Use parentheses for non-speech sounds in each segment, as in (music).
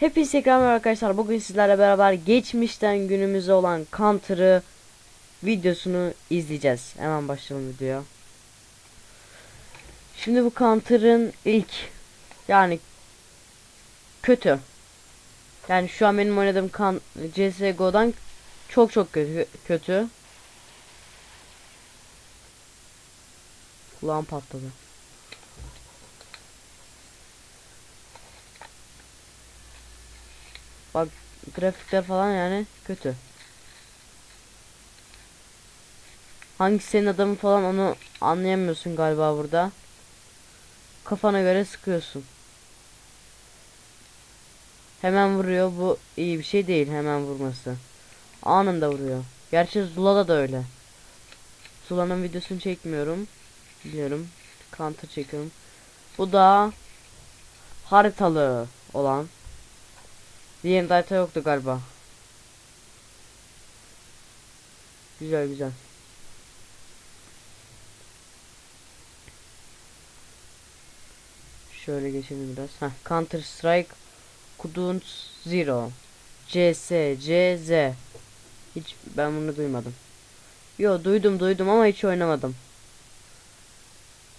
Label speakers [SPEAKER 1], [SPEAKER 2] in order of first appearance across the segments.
[SPEAKER 1] Hepinize selam arkadaşlar. Bugün sizlerle beraber geçmişten günümüze olan Counter'ı videosunu izleyeceğiz. Hemen başlayalım videoya. Şimdi bu Counter'ın ilk yani kötü. Yani şu an benim oynadığım kan CS:GO'dan çok çok kötü. Kulağım patladı. Bak grafikler falan yani kötü. Hangisi senin adamın falan onu anlayamıyorsun galiba burada. Kafana göre sıkıyorsun. Hemen vuruyor. Bu iyi bir şey değil hemen vurması. Anında vuruyor. Gerçi Zula'da da öyle. Zula'nın videosunu çekmiyorum. Biliyorum. Counter çekiyorum. Bu da haritalı olan. Diğerinde harita yoktu galiba. Güzel güzel. Şöyle geçelim biraz. Heh, Counter Strike Kudun Zero CS CZ Hiç ben bunu duymadım. Yo duydum duydum ama hiç oynamadım.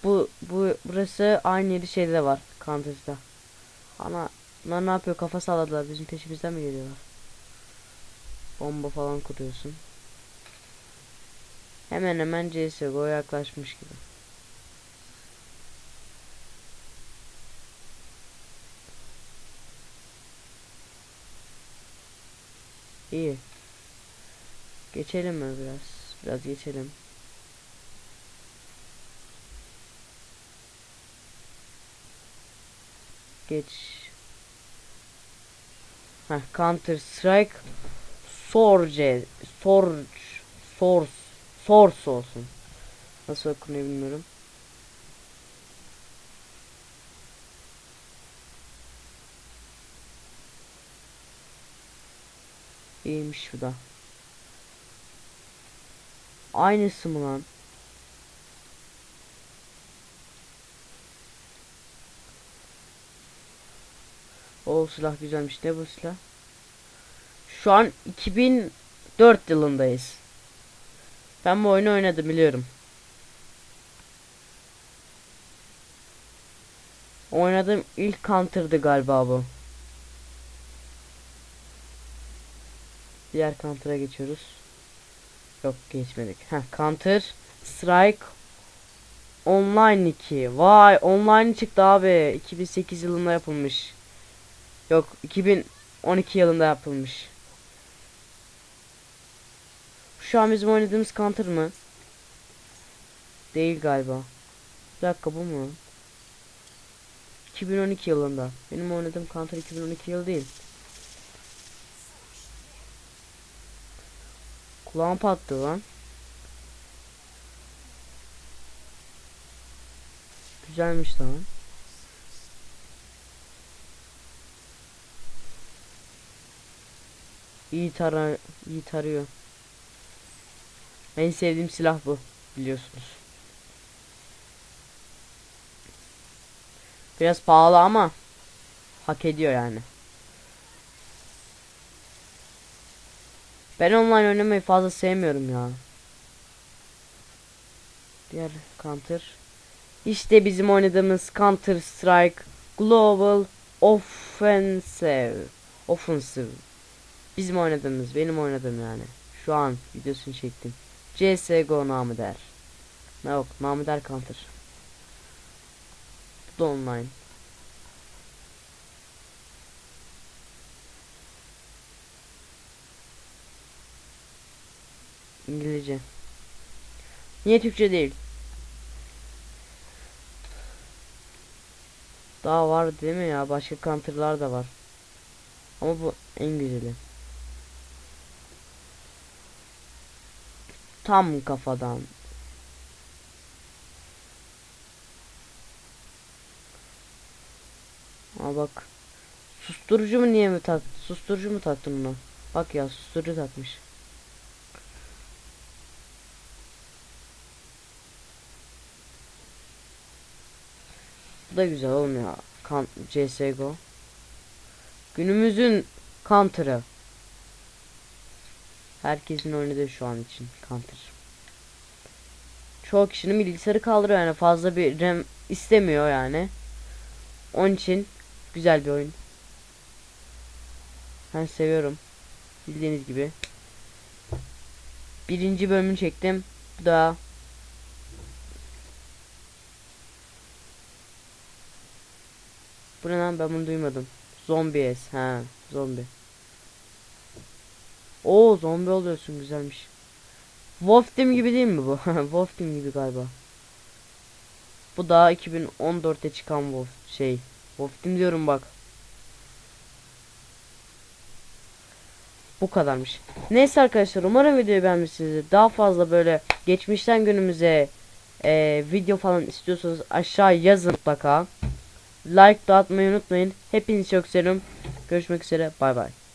[SPEAKER 1] Bu bu burası aynı yeri şeyde var Counter'da. Ana Bunlar ne yapıyor? Kafa salladılar. Bizim peşimizden mi geliyorlar? Bomba falan kuruyorsun. Hemen hemen CSGO yaklaşmış gibi. İyi. Geçelim mi biraz? Biraz geçelim. Geç. Heh, Counter Strike Sorge Sorge Source Source olsun. Nasıl okunuyor bilmiyorum. İyiymiş bu da. Aynısı mı lan? O silah güzelmiş. Ne bu silah? Şu an 2004 yılındayız. Ben bu oyunu oynadım biliyorum. Oynadığım ilk counter'dı galiba bu. Diğer counter'a geçiyoruz. Yok geçmedik. Heh, counter Strike Online 2. Vay online çıktı abi. 2008 yılında yapılmış. Yok 2012 yılında yapılmış. Şu an bizim oynadığımız counter mı? Değil galiba. Bir dakika bu mu? 2012 yılında. Benim oynadığım counter 2012 yıl değil. Kulağım patladı lan. Güzelmiş lan. İyi tara iyi tarıyor. En sevdiğim silah bu biliyorsunuz. Biraz pahalı ama hak ediyor yani. Ben online oynamayı fazla sevmiyorum ya. Diğer Counter. İşte bizim oynadığımız Counter Strike Global Offensive. Offensive. Bizim oynadığımız, benim oynadığım yani. Şu an videosunu çektim. CSGO namı der. Yok, namı der Counter. Bu da online. İngilizce. Niye Türkçe değil? Daha var değil mi ya? Başka counter'lar da var. Ama bu en güzeli. Tam kafadan. Aa bak. Susturucu mu niye mi tak? Susturucu mu taktın buna? Bak ya susturucu takmış. Bu da güzel ya. Kan CS:GO. Günümüzün Counter'ı. Herkesin oynadığı şu an için Counter. Çoğu kişinin bilgisayarı kaldırıyor yani fazla bir RAM istemiyor yani. Onun için güzel bir oyun. Ben seviyorum. Bildiğiniz gibi. Birinci bölümünü çektim. Bu da Bu ne lan ben bunu duymadım. Zombies. Ha, zombi. Oo zombi oluyorsun güzelmiş. Wolf Team gibi değil mi bu? (laughs) Wolf Team gibi galiba. Bu da 2014'te çıkan Wolf şey. Wolf Team diyorum bak. Bu kadarmış. Neyse arkadaşlar umarım videoyu beğenmişsinizdir. Daha fazla böyle geçmişten günümüze e, video falan istiyorsanız aşağı yazın mutlaka. Like da atmayı unutmayın. Hepinizi çok seviyorum. Görüşmek üzere. Bay bay.